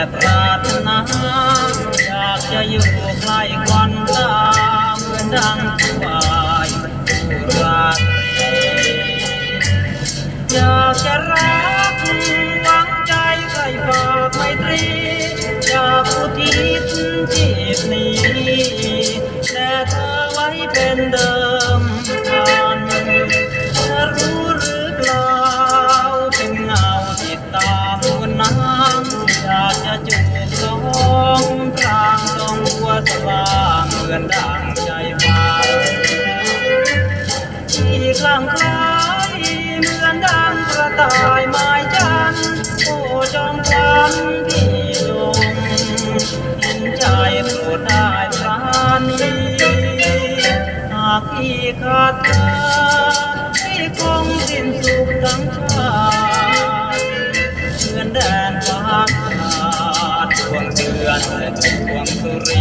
แต่ปรารถนาอยากจะอยู่ใกล้ควันตาเหมือนดังวายผู้ราธีอยากจะรักหวังใจใครฝากไมตรีอยากอุทิศชีพนี้ จูสองทางสองหัวสว่างเหมือนดังใจฟ้าที่คลั่งคล้เหมือนดังกระต่ายไม้จันโอ้จอมควันพี่จงเห็นใจโปรดได้ปราณีหากพี่ขาดเธอพี่คงสิ้นสุข เ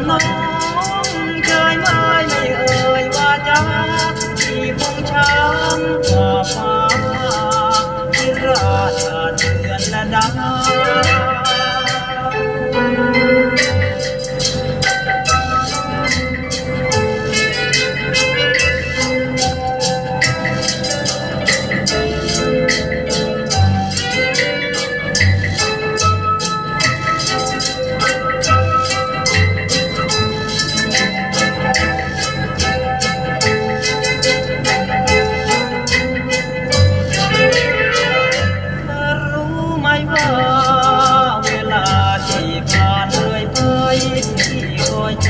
ากว่าน้องเคยไม่ไม่เอ่ยว่